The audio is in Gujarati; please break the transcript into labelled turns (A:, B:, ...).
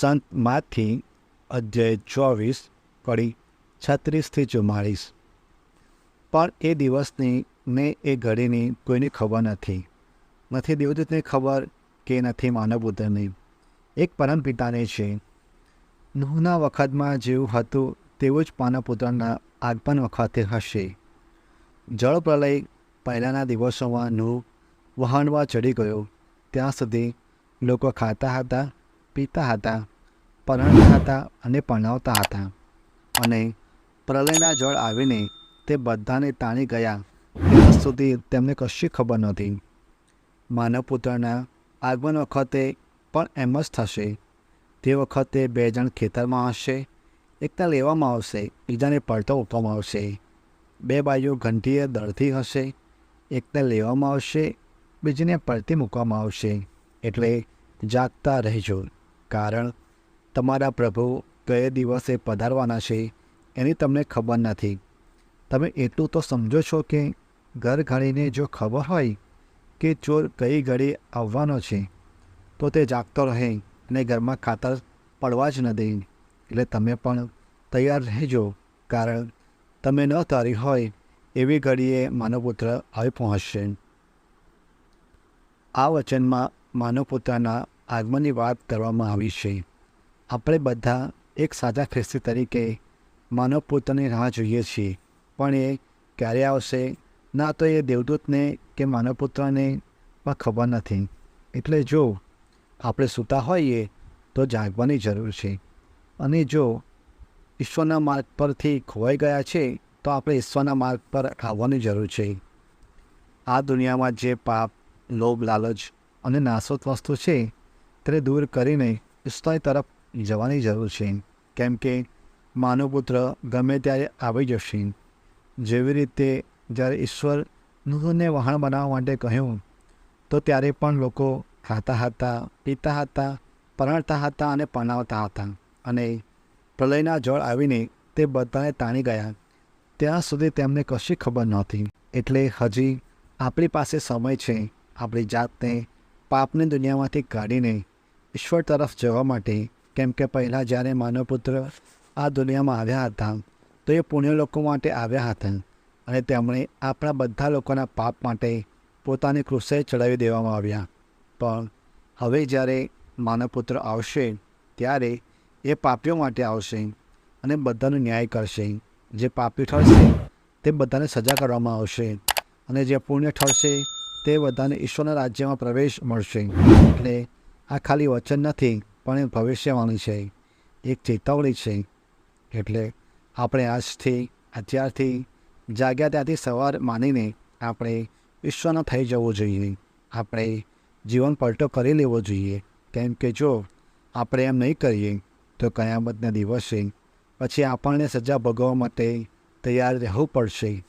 A: સંત માથી અધ્યાય ચોવીસ કડી છત્રીસથી ચુમ્માળીસ પણ એ દિવસની ને એ ઘડીની કોઈને ખબર નથી. નથી દેવદૂતને ખબર કે નથી માનવપુત્રની એક પરમપિતાને છે. નુહના વખતમાં જેવું હતું તેવું જ માનવપુત્રના આગમન વખતે હશે. જળ પ્રલય પહેલાંના દિવસોમાં નૂહ વહાણવા ચડી ગયો. ત્યાં સુધી લોકો ખાતા હતા પીતા હતા, પરણતા હતા અને પરણાવતા હતા. અને પ્રલયના જળ આવીને તે બધાને તાણી ગયા. ત્યાં સુધી તેમને કશી ખબર નહોતી. માનવપુત્રના આગમન વખતે પણ એમ જ થશે. તે વખતે બે જણ ખેતરમાં હશે, એકતા લેવામાં આવશે, બીજાને પડતો મૂકવામાં આવશે. બે બાજુ ઘંટીએ દળતી હશે એકને લેવામાં આવશે, બીજીને પડતી મૂકવામાં આવશે. એટલે જાગતા રહેજો. કારણ તમારા પ્રભુ કયે દિવસે પધારવાના છે એની તમને ખબર નથી. તમે એટલું તો સમજો છો કે ઘર ઘડીને જો ખબર હોય કે ચોર કઈ ઘડી આવવાનો છે, તો તે જાગતો રહે અને ઘરમાં ખાતર પડવા જ ન દે. એટલે તમે પણ તૈયાર રહેજો, કારણ તમે ન તારી હોય એવી ઘડીએ માનવપુત્ર આવી પહોંચશે આ વચનમાં માનવપુત્રના આગમનની વાત કરવામાં આવી છે. આપણે બધા એક સાચા ખ્રિસ્તી તરીકે માનવ પુત્રની રાહ જોઈએ છીએ. પણ એ ક્યારે આવશે? ના તો એ દેવદૂતને કે માનવપુત્રને પણ ખબર નથી. એટલે જો આપણે સૂતા હોઈએ તો જાગવાની જરૂર છે. અને જો ઈશ્વરના માર્ગ પરથી ખોવાઈ ગયા છે, તો આપણે ઈશ્વરના માર્ગ પર આવવાની જરૂર છે. આ દુનિયામાં જે પાપ, લોભ, લાલચ અને નાશવત વસ્તુ છે તેને દૂર કરીને ઈશ્વર તરફ જવાની જરૂર છે. કેમ કે માનવપુત્ર ગમે ત્યારે આવી જશે. જેવી રીતે જ્યારે ઈશ્વર નૂહને વહાણ બનાવવા માટે કહ્યું, તો ત્યારે પણ લોકો ખાતા હતા, પીતા હતા, પરણતા હતા અને પરણાવતા હતા. અને પ્રલયના જળ આવીને તે બધાને તાણી ગયા. ત્યાં સુધી તેમને કશી ખબર નહોતી. એટલે હજી આપણી પાસે સમય છે. આપણી જાતને પાપની દુનિયામાંથી કાઢીને ઈશ્વર તરફ જવા માટે, કેમ કે પહેલાં જ્યારે માનવપુત્ર આ દુનિયામાં આવ્યા હતા, તો એ પુણ્ય લોકો માટે આવ્યા હતા અને તેમણે આપણા બધા લોકોના પાપ માટે પોતાની કૃષે ચડાવી દેવામાં આવ્યા. પણ હવે જ્યારે માનવપુત્ર આવશે, ત્યારે એ પાપીઓ માટે આવશે અને બધાનો ન્યાય કરશે. જે પાપી ઠરશે, તે બધાને સજા કરવામાં આવશે અને જે પુણ્ય ઠરશે, તે બધાને ઈશ્વરના રાજ્યમાં પ્રવેશ મળશે. એટલે આ ખાલી વચન નથી, પણ એ ભવિષ્યવાણી છે. એક ચેતવણી છે. એટલે આપણે આજથી, અત્યારથી, જાગ્યા ત્યાંથી સવાર માનીને આપણે વિશ્વનો થઈ જવું જોઈએ. આપણે જીવન પલટો કરી લેવો જોઈએ. કેમ કે જો આપણે એમ નહીં કરીએ, તો કયામતના દિવસે પછી આપણને સજા ભોગવવા માટે તૈયાર રહેવું પડશે.